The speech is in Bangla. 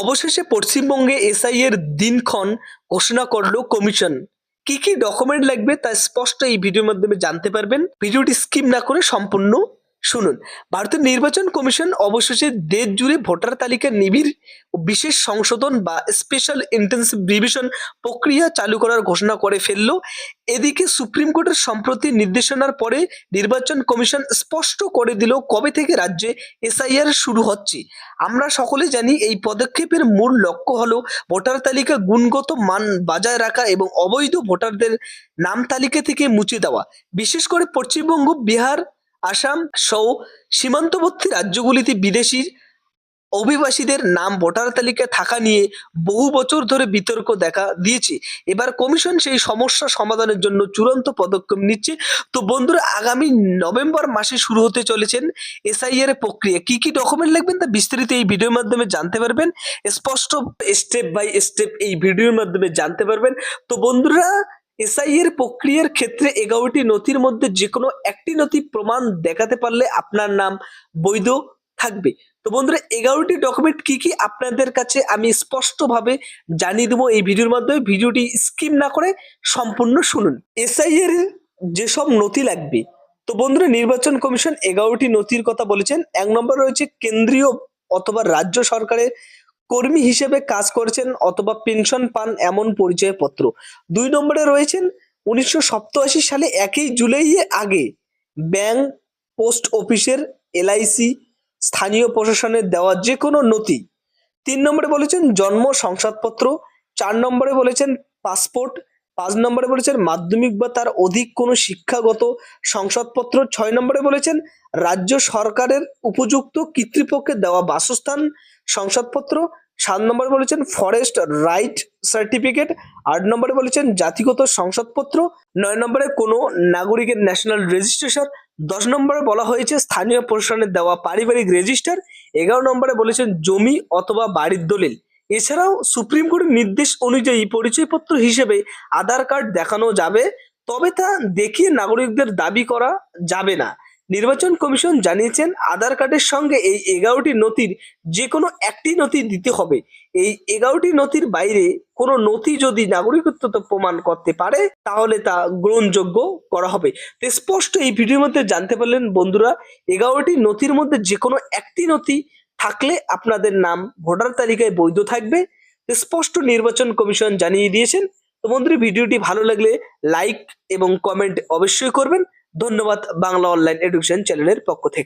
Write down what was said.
অবশেষে পশ্চিমবঙ্গে এসআই এর দিনক্ষণ ঘোষণা করল কমিশন। কি কি ডকুমেন্ট লাগবে তা স্পষ্ট এই ভিডিওর মাধ্যমে জানতে পারবেন। ভিডিওটি স্কিপ না করে সম্পূর্ণ শুনুন, ভারতের নির্বাচন কমিশন অবশেষে দেশ জুড়ে ভোটার তালিকা নিবিড় ও বিশেষ সংশোধন বা স্পেশাল ইন্টেন্সিভ রিভিশন প্রক্রিয়া চালু করার ঘোষণা করে ফেলল। এদিকে সুপ্রিম কোর্টের সম্প্রতি নির্দেশনার পরে নির্বাচন কমিশন স্পষ্ট করে দিল কবে থেকে রাজ্যে এসআইআর শুরু হচ্ছে। আমরা সকলে জানি এই পদক্ষেপের মূল লক্ষ্য হলো ভোটার তালিকা গুণগত মান বজায় রাখা এবং অবৈধ ভোটারদের নাম তালিকা থেকে মুছে দেওয়া। বিশেষ করে পশ্চিমবঙ্গ, বিহার আসাম সহ সীমান্তবর্তী রাজ্যগুলিতে বিদেশি অভিবাসীদের নাম ভোটার তালিকায় থাকা নিয়ে বহু বছর ধরে বিতর্ক দেখা দিয়েছে। এবার কমিশন সেই সমস্যা সমাধানের জন্য চূড়ান্ত পদক্ষেপ নিচ্ছে। তো বন্ধুরা, আগামী নভেম্বর মাসে শুরু হতে চলেছেন এসআইআর প্রক্রিয়া। কি কি ডকুমেন্ট লাগবেন তা বিস্তারিত এই ভিডিওর মাধ্যমে জানতে পারবেন। স্পষ্ট স্টেপ বাই স্টেপ এই ভিডিওর মাধ্যমে জানতে পারবেন। তো বন্ধুরা এসআই এর প্রক্রিয়ার ক্ষেত্রে এগারোটি নথির মধ্যে যে কোনো একটি নথি প্রমাণ দেখাতে পারলে আপনার নাম বৈধ থাকবে। তো বন্ধুরা এগারোটি ডকুমেন্ট কি কি আপনাদের কাছে আমি স্পষ্টভাবে জানিয়ে দেবো এই ভিডিওর মাধ্যমে। ভিডিওটি স্কিম না করে সম্পূর্ণ শুনুন। এসআই এর যেসব নথি লাগবে, তো বন্ধুরা, নির্বাচন কমিশন এগারোটি নথির কথা বলেছেন। এক নম্বর রয়েছে কেন্দ্রীয় অথবা রাজ্য সরকারের কর্মী হিসেবে কাজ করেছেন অথবা পেনশন পান এমন পরিচয়পত্র। দুই নম্বরে রয়েছেন, উনিশশো সালে একই জুলাই আগে ব্যাংক পোস্ট অফিসের এলআইসি স্থানীয় প্রশাসনের দেওয়া যে কোনো নথি। তিন নম্বরে বলেছেন, জন্ম শংসাদপত্র চার নম্বরে বলেছেন, পাসপোর্ট। পাঁচ নম্বরে বলেছেন, মাধ্যমিক বা তার অধিক কোনো শিক্ষাগত সংসদপত্র। ছয় নম্বরে বলেছেন, রাজ্য সরকারের উপযুক্ত কর্তৃপক্ষের দেওয়া বাসস্থান, সংসদপত্র। সাত নম্বরে বলেছেন ফরেস্ট রাইট সার্টিফিকেট আট নম্বরে বলেছেন জাতিগত সংসদপত্র, নয় নম্বরে কোনো নাগরিকের ন্যাশনাল রেজিস্ট্রেশন দশ নম্বরে বলা হয়েছে স্থানীয় প্রশাসনের দেওয়া পারিবারিক রেজিস্টার এগারো নম্বরে বলেছেন জমি অথবা বাড়ির দলিল। এছাড়াও সুপ্রিম কোর্টের নির্দেশ অনুযায়ী পরিচয়পত্র হিসেবে আধার কার্ড দেখানো যাবে, তবে তা দেখিয়ে নাগরিকদের দাবি করা যাবে না। নির্বাচন কমিশন জানিয়েছেন আধার কার্ডের সঙ্গে এই এগারোটি নথির যে কোনো একটি নথি দিতে হবে। এই এগারোটি নথির বাইরে কোনো নথি যদি নাগরিকত্ব প্রমাণ করতে পারে, তাহলে তা গ্রহণযোগ্য করা হবে। তো স্পষ্ট এই ভিডিওর মধ্যে জানতে পারলেন বন্ধুরা, এগারোটি নথির মধ্যে যে কোনো একটি নথি থাকলে আপনাদের নাম ভোটার তালিকায় বৈধ থাকবে। স্পষ্ট নির্বাচন কমিশন জানিয়ে দিয়েছেন। তো বন্ধুরা, ভিডিওটি ভালো লাগলে লাইক এবং কমেন্ট অবশ্যই করবেন। ধন্যবাদ বাংলা অনলাইন এডুকেশন চ্যানেলের পক্ষ থেকে।